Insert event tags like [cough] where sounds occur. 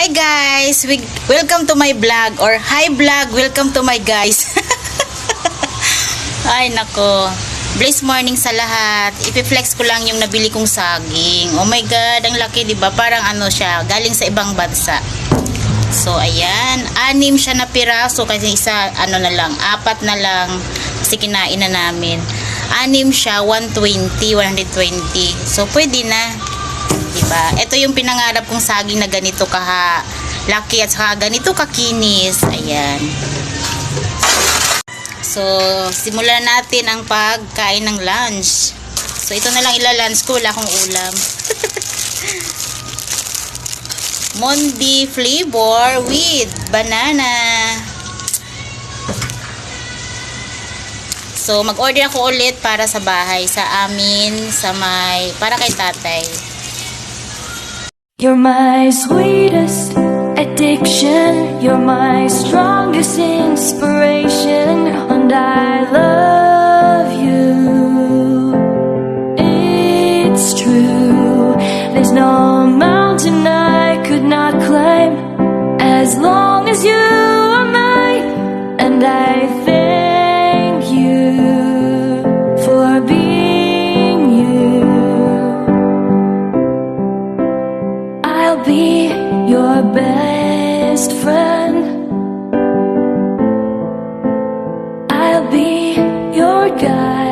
Hi guys! We- welcome to my vlog or hi vlog, welcome to my guys. [laughs] Ay nako. Blessed morning sa lahat. Ipi-flex ko lang yung nabili kong saging. Oh my god, ang laki 'di ba? Parang ano siya, galing sa ibang bansa. So ayan, anim siya na piraso kasi isa ano na lang, apat na lang kasi kinain na namin. Anim siya, 120, 120. So pwede na. Diba? Ito yung pinangarap kong saging na ganito kaha laki at saka ganito kakinis. Ayan. So, simulan natin ang pagkain ng lunch. So, ito na lang ila-lunch ko. Wala akong ulam. [laughs] Mondi flavor with banana. So, mag-order ako ulit para sa bahay, sa amin, sa may, para kay tatay. You're my sweetest addiction. You're my strongest inspiration. And I love you. It's true. There's no mountain I could not climb as long as you are mine. And I I'll be your best friend. I'll be your guide.